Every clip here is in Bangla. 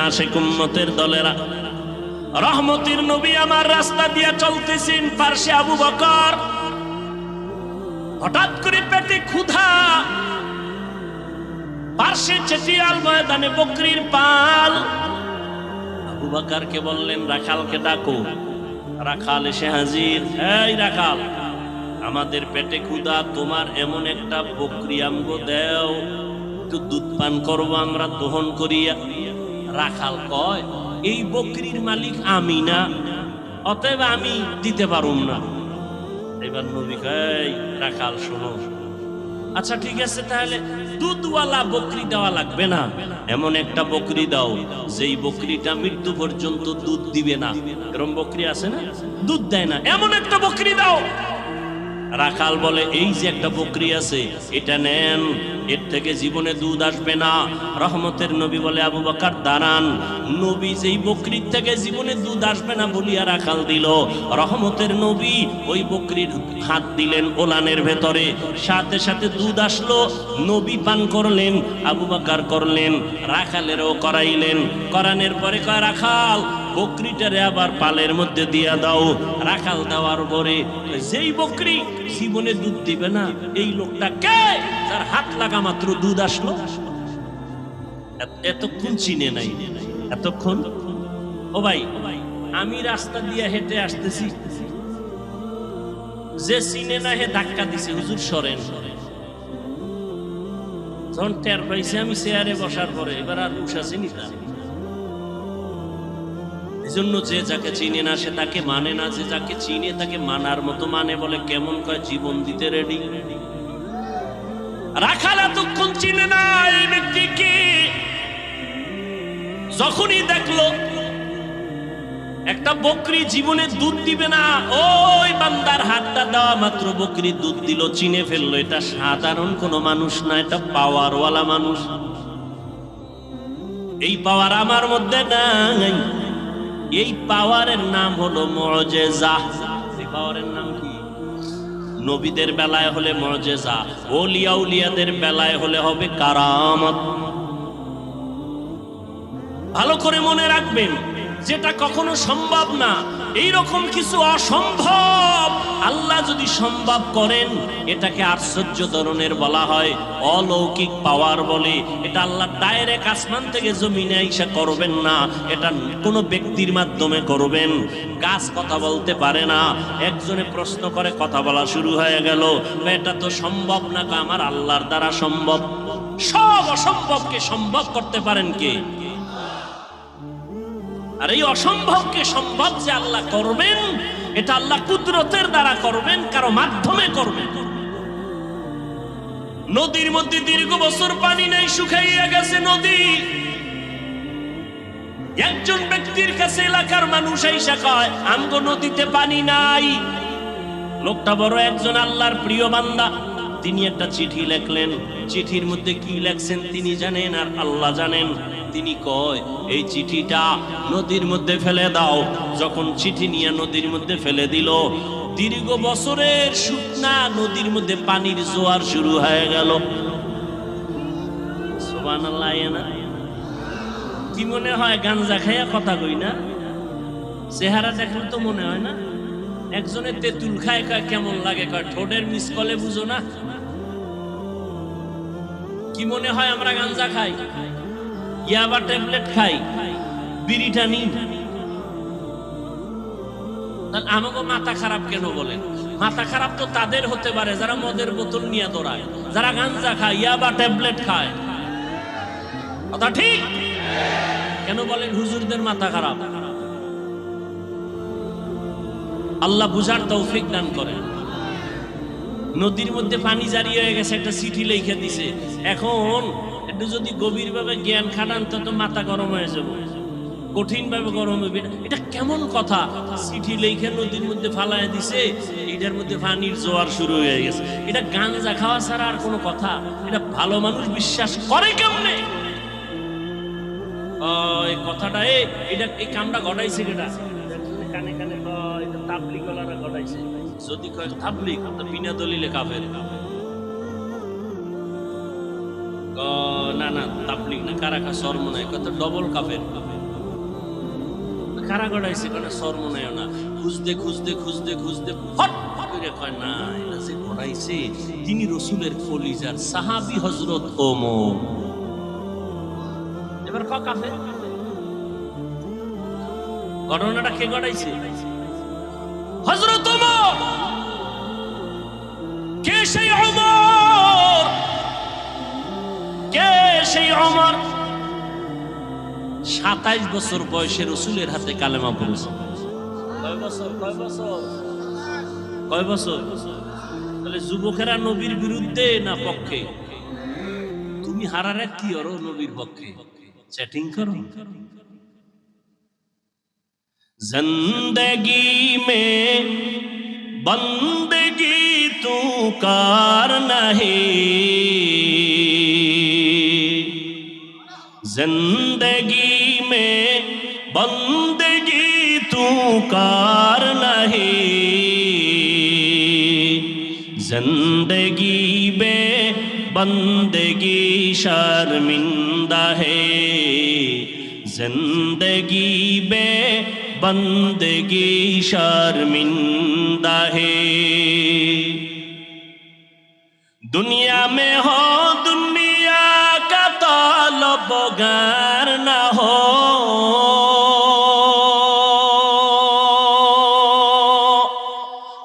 আশে কুম্মতের দলেরা। রহমতির নবী আমার রাস্তা দিয়ে চলতেছেন পার্শ্বে আবু বকর। হঠাৎ করে পেটে ক্ষুধা। পার্শ্বে চেটিয়াল ময়দানে বকরির পাল। আবু বললেন, রাখালকে ডাকো। রাখাল এসে হাজির, এই রাখাল, আমাদের পেটে ক্ষুধা, তোমার এমন একটা বকরি আমগো দেও। একটু দুধ পান করব আমরা, দহন করিয়া। রাখাল কয়, এই বকরির মালিক আমি না, অতএব আমি দিতে পারুম না। এবার নবী কয়, রাখাল, শোনো। আচ্ছা ঠিক আছে, তাহলে দুধওয়ালা বকরি দেওয়া লাগবে না? এমন একটা বকরি দাও, যেই বকরিটা মৃত্যু পর্যন্ত দুধ দিবে না। এরকম বকরি আছে না? দুধ দেয় না। এমন একটা বকরি দাও রাখাল বলে, এই যে একটা বকরি আছে, এটা নেন, এর থেকে জীবনে দুধ আসবে না। রহমতের নবী বলে, আবু বাকার, দাঁড়ান। নবী যেই বকরির থেকে জীবনে দুধ আসবে না বলিয়া রাখাল দিল। রহমতের নবী ওই বকরির হাত দিলেন ওলানের ভেতরে। সাথে সাথে দুধ আসলো। নবী পান করলেন, আবু বাকার করলেন, রাখালেরও করাইলেন। করানের পরে কয়, রাখাল বকরিটারে আবার পালের মধ্যে দিয়া দাও, রাখাল দেওয়ার পরে যেই বকরি জীবনে দুধ দিবে না, এই লোকটা কে? তার হাত লাগা মাত্র দুধ আসলো। এতক্ষণ চিনে নাই। এতক্ষণ? ও ভাই, আমি রাস্তা দিয়ে হেঁটে আসতেছি। যে চিনে না হে ধাক্কা দিছে, হুজুর সরেন। যখন টের পাইছে আমি চেয়ারে বসার পরে, এবার আর উঠাছি নিতাম এজন্য যে যাকে চিনে না, সে তাকে মানে না। যে যাকে চিনে, তাকে মানার মতো মানে বলে। কেমন কয়, জীবন দিতে রেডি রাখাল এতক্ষণ চিনে না এই ব্যক্তিকে। যখনই দেখল, একটা বকরি জীবনে দুধ দিবে না, ওই বান্দার হাতটা দেওয়া মাত্র বকরি দুধ দিল, চিনে ফেলল, এটা সাধারণ কোনো মানুষ না, এটা পাওয়ারওয়ালা মানুষ। এই পাওয়ার আমার মধ্যে নাই। এই পাওয়ারের নাম হলো মজেজা। এই পাওয়ারের নাম কি? নবীদের বেলায় হলে মজেজা ওলিয়া উলিয়াদের বেলায় হলে হবে কারামত। ভালো করে মনে রাখবেন যেটা কখনো সম্ভব না। এই রকম কিছু অসম্ভব। আল্লাহ যদি সম্ভব করেন, এটাকে আশ্চর্য ধরনের বলা হয়, অলৌকিক পাওয়ার বলে। এটা আল্লাহ ডাইরেক্ট আসমান থেকে জমিনে আইসা করবেন না। এটা কোনো ব্যক্তির মাধ্যমে করবেন। গাছ কথা বলতে পারে না। একজনে প্রশ্ন করে, কথা বলা শুরু হয়ে গেল। এটা তো সম্ভব না আমার আল্লাহর দ্বারা সম্ভব। সব অসম্ভবকে সম্ভব করতে পারেন কে? আর এই অসম্ভবকে সম্ভব যে আল্লাহ করবেন, এটা আল্লাহ কুদরতের দ্বারা করবেন, কারও মাধ্যমে করবেন। নদীর মধ্যে দীর্ঘ বছর পানি নেই, শুকাইয়া গেছে নদী। একজন ব্যক্তির কাছে এলাকার মানুষ এসে কয়, আমগো নদীতে পানি নাই। লোকটা বড়, একজন আল্লাহর প্রিয় বান্দা। তিনি একটা চিঠি লেখলেন। চিঠির মধ্যে কি লেখছেন তিনি জানেন আর আল্লাহ জানেন। তিনি কয়, এই চিঠিটা নদীর মধ্যে ফেলে দাও। যখন চিঠি নিয়ে নদীর মধ্যে ফেলে দিল, দীর্ঘ বছরের শুকনা নদীর মধ্যে পানির জোয়ার শুরু হয়ে গেল। কি মনে হয়, গাঞ্জা খাইয়া কথা কই না? চেহারা দেখলে তো মনে হয় না? একজনে তেঁতুল খায়, কয়, কেমন লাগে? কয়, ঠোঁটের মিস কলে বুঝো না? কি মনে হয়, আমরা গাঞ্জা খাই? ইয়াবা ট্যাবলেট খাই। বিড়িটা তাহলে আমাকে মাথা খারাপ কেন বলেন? মাথা খারাপ তো তাদের হতে পারে, যারা মদের বোতল নিয়ে দৌড়ায়। যারা গাঞ্জা খায় ইয়াবা ট্যাবলেট খায়। কথা ঠিক? কেন বলেন হুজুরদের মাথা খারাপ? আল্লাহ বুঝার তৌফিক দান করেন। নদীর মধ্যে পানি জারি হয়ে গেছে, একটা চিঠি লিখে দিছে। এখন একটু যদি গভীরভাবে জ্ঞান খাটান তো তো মাথা গরম হয়ে যাবে। কঠিন ভাবে গরম হবে। এটা কেমন কথা? চিঠি লিখে নদীর মধ্যে ফালায় দিছে এটার মধ্যে পানির জোয়ার শুরু হয়ে গেছে। এটা গাঞ্জা খাওয়া ছাড়া আর কোনো কথা। এটা ভালো মানুষ বিশ্বাস করে কেমনে? এই কথাটা এ এটা এই কামটা ঘটাইছে কেটা? কানে কানে এটা ঘটাইছে। যদি কয় তাবলিগ বিনা দলিলে কাফের। না না, তাবলিগ না কারা কত ডবল কাফের। কারা না খুঁজতে খুঁজতে খুঁজতে খুঁজতে ফট করে কয়, না যে গড়াইছে তিনি রসুলের কলিজার সাহাবি হজরত এবার ক কাফের? ঘটনাটা কে গড়াইছে হজরত কে সেই ওমর? সেই অমর। সাতাইশ বছর বয়সে রসুলের হাতে কালেমা পড়েছে। কয় বছর? তাহলে যুবকেরা নবীর বিরুদ্ধে না পক্ষে? তুমি হারারে কি করো নবীর পক্ষে? চ্যাটিং করো। জিন্দগি মে বন্দগি তু কার নাহি? زندگی میں بندگی تو کار نہیں۔ زندگی میں بندگی شرمندہ ہے۔ زندگی میں بندگی شرمندہ ہے۔ دنیا میں ہو উপকার না হো।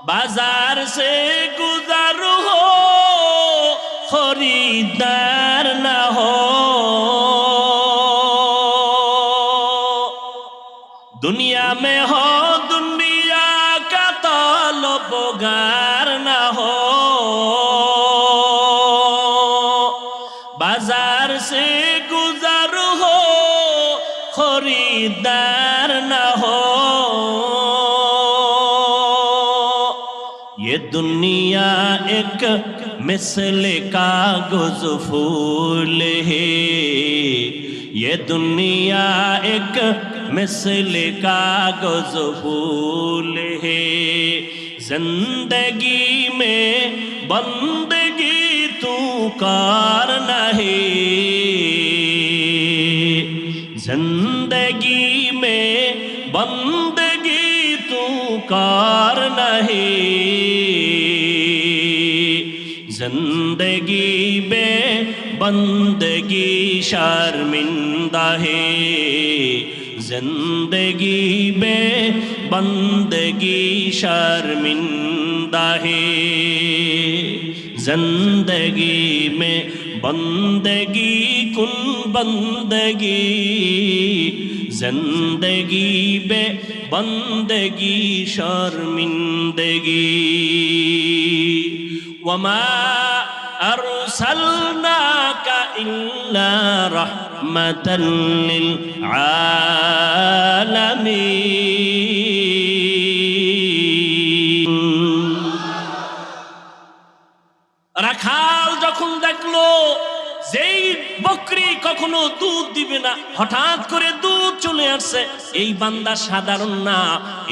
বাজার সে গুজার হো খরিদার ایک مثل کا پھول ہے۔ یہ دنیا ایک مثل کا گز پھول ہے۔ زندگی میں بندگی تو کار نہیں زندگی میں بندگی تو کار نہیں زندگی بے بندگی شرمندہ ہے۔ زندگی بے بندگی شرمندہ ہے۔ زندگی میں بندگی، کن بندگی۔ زندگی بے بندگی شرمندگی۔ রাখাল যখন দেখল, যেই বকরি কখনো দুধ দিবে না, হঠাৎ করে দুধ চলে আসছে, এই বান্দা সাধারণ না,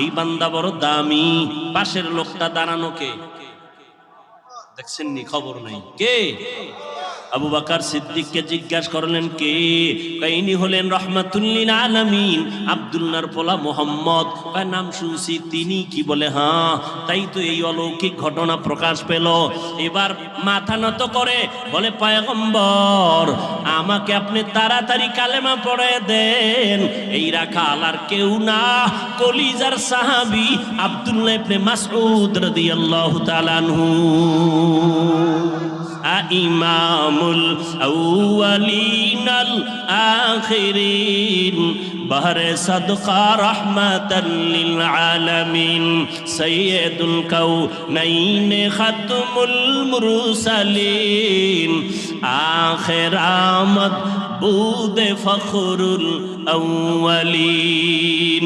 এই বান্দা বড় দামি, পাশের লোকটা দাঁড়ানোকে দেখছেন নি খবর নাই। কে? আবু বাকার সিদ্দিককে জিজ্ঞাসা করলেন, কে? কাইনি হলেন রহমাতুল্লিন আলামিন আব্দুল্লাহর পোলা মোহাম্মদ। নাম শুনছি? তিনি কি? বলে হ্যাঁ তাই তো এই অলৌকিক ঘটনা প্রকাশ পেল। এবার মাথা নত করে বলে, পয়গম্বর, আমাকে আপনি তাড়াতাড়ি কালেমা পড়ে দেন। এই রাখাল আর কেউ না। কলিজার সাহাবি আব্দুল্লাহ ইবনে মাসউদ রাদিয়াল্লাহু তাআলা আনহু। ইমামুল আউয়ালিনাল আখিরিন। বাহরে সদকা রহমাতাল লিল আলামিন। সাইয়্যিদুল কাউনাইন খাতমুল মুরসালিন। আখির আমদ বুদে ফখরুল আউয়ালিন।